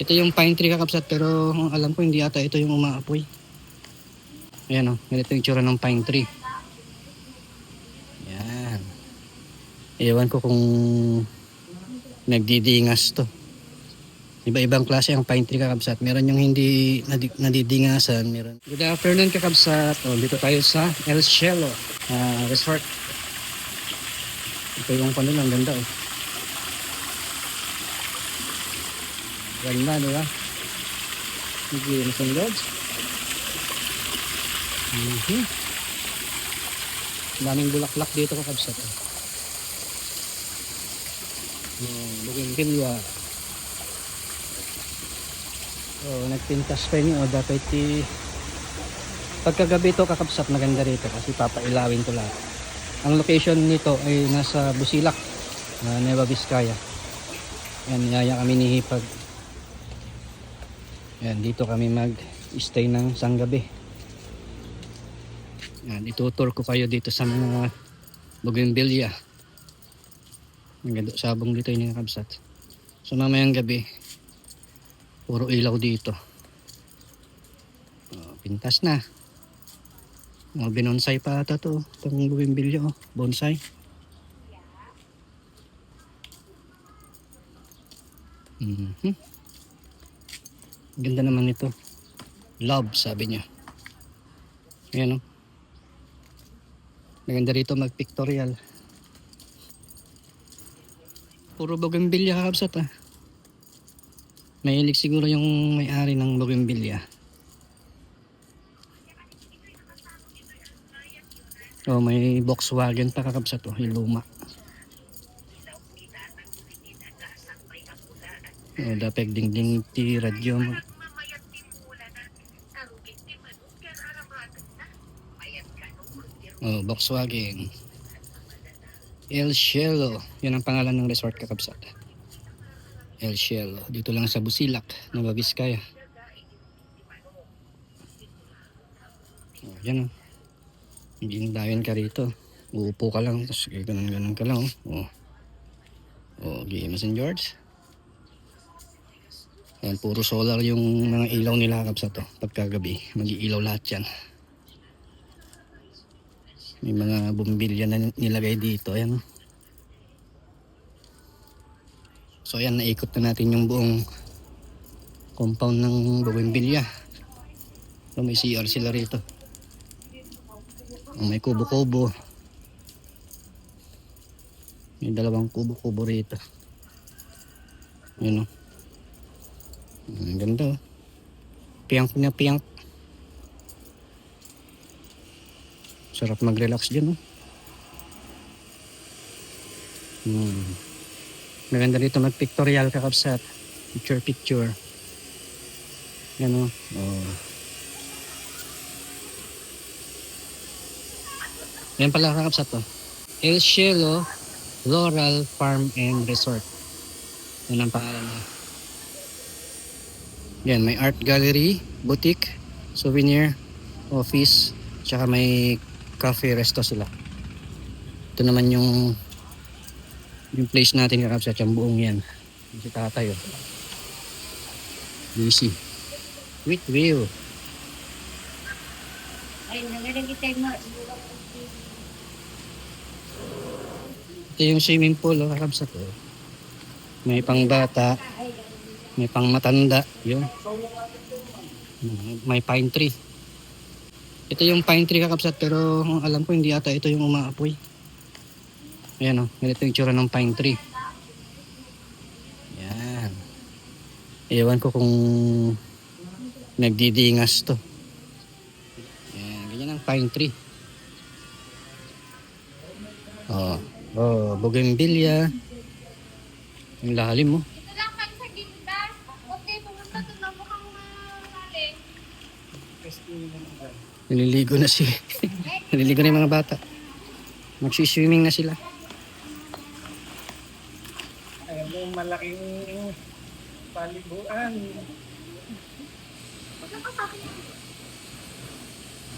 Ito yung pine tree kakapsat pero alam ko hindi ata ito yung umaapoy. Ayan o, ganito yung tsura ng pine tree. Yan. Ewan ko kung nagdidingas to. Iba-ibang klase ang pine tree kakabsat. Meron yung hindi nadi- nadidingasan. Meron. Good afternoon kakabsat. O, dito tayo sa El Cielo ah, Resort. Ito yung kanila. Ang ganda oh. Ganda, di ba? Hindi mo sa lodge. Mhm. Daming bulaklak dito kakabsat. Oh. Yung bougainvillea. Oh, nagpintas pa niyo. Dapat i... Pagkagabi to kakapsat maganda rito kasi papailawin ko lahat. Ang location nito ay nasa Busilak, na Nueva Vizcaya. Yan, niyaya kami ni Hipag. Yan, dito kami mag-stay ng isang gabi. Yan, itutur ko kayo dito sa mga bougainvillea. Ang ganda sabong dito yung kakabsat. So mamayang gabi, puro ilaw dito. Oh, pintas na. Mga binonsai pa ata to. Itong bougainvillea oh. Bonsai. Mhm. Ganda naman ito. Love, sabi niya. Ayan oh. Maganda rito mag-pictorial. Puro bougainvillea kakabsat ah. Mahilig siguro yung may-ari ng bougainvillea. Oh, may Volkswagen pa kakabsat oh, yung luma. Oh, dapeg ding ding ti radyo Oh, Volkswagen. El Cielo. Yan ang pangalan ng resort kakabsat. El Cielo. Dito lang sa Busilak, Nueva Vizcaya. Oh, yan oh. Gindayan ka rito. Uupo ka lang, tapos ganun-ganun ka lang. Oh. Oh, game St. George. Yan, puro solar yung mga ilaw nila kapsa to. Pagkagabi, mag-iilaw lahat yan. May mga bumbilya na nilagay dito. Ayan. oh. So ayan, naikot na natin yung buong compound ng bougainvillea. So may CR sila rito. Oh, May kubo-kubo. May dalawang kubo-kubo rito. Yun o. Ang ganda o. Piyank na piyank. Sarap mag-relax dyan o. Hmm. Maganda dito mag-pictorial kakapsat. Picture picture. Yan o. Oh. Yan pala kakapsat to. El Cielo Floral Farm and Resort. Yan ang pangalan niya. Yan, may art gallery, boutique, souvenir, office, tsaka may cafe, resto sila. Ito naman yung yung place natin kakapsat, yung buong yan. Yung Si tatay, oh. Easy. With view. Ay, nagalagay tayo mo. Ito yung swimming pool, oh, kakabsat. Oh. May pang bata, may pang matanda, yun. May pine tree. Ito yung pine tree kakabsat pero ang alam ko hindi ata ito yung umaapoy. Ayan o, oh, ganito yung tsura ng pine tree. Yan. Ewan ko kung nagdidingas to. Yan, ganyan ang pine tree. Oh, oh, bougainvillea. Yung lalim mo. Ito lang kayo sa ginda. Okay, pumunta to na mukhang malalim. Naliligo na si Naliligo na yung mga bata. Magsiswimming na sila. Ayan mo, malaking paliguan.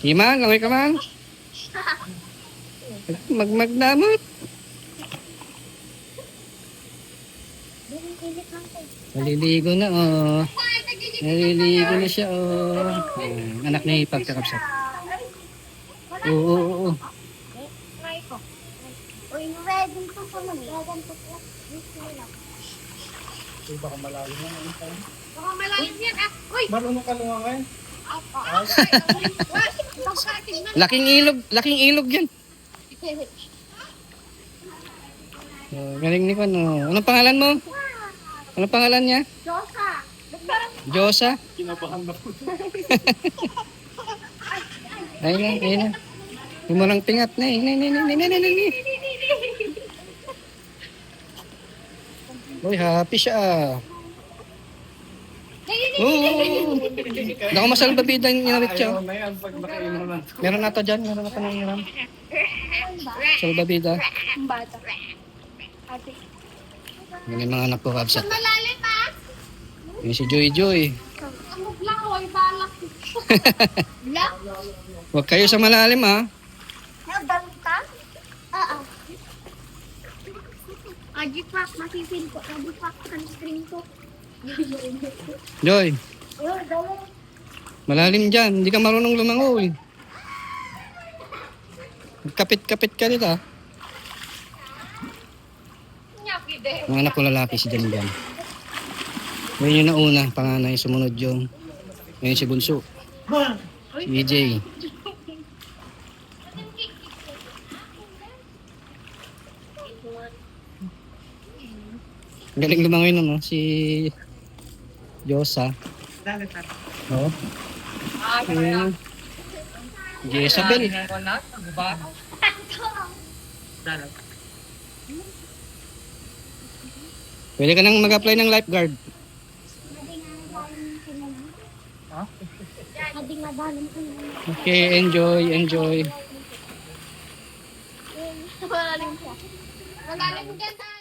Himan, langoy ka man. Magmagnamot. Naliligo na oh. Naliligo na siya oh. Anak ni pagkakapsat. Oo, oo, oo. Uy, ready ko po naman. Ready ko po. Ito baka malalim tayo? Baka malalim yan ah. Uy! Marunong ka. Pagkating na. Laking ilog, laking ilog yan. Oh, galing ni Kon. Oh. Anong pangalan mo? Anong pangalan niya? Josa. Josa? Kinabahan na po. Ayun na, ayun na. Tumarang tingat na eh. Nay, nay, nay, nay, nay, nay, nay. Uy, happy siya. Oo. Hindi ako masalbabida yung inawit siya. Meron na to dyan, meron na to ng iram. Salbabida. Ang bata. Ate. Yan yung mga anak ko kabsat. Malalim ah. Yung si Joy Joy. Lang ako. Ay balak. Huwag kayo sa malalim ha. Nagdamit ka? Oo. Ajipak, masipin ko. Ajipak, sunscreen ko. Joy, malalim dyan. Hindi ka marunong lumangoy. Kapit-kapit ka dito de. Mga anak ko lalaki si Jan Jan. Ngayon yung nauna, panganay, sumunod yung ngayon si Bunso. Si EJ. Galing lumangoy no? Si Josa. Oo. Oh. Jezabel. Pwede ka nang mag-apply ng lifeguard. Okay, enjoy, enjoy. Malalim siya. Malalim dyan ah.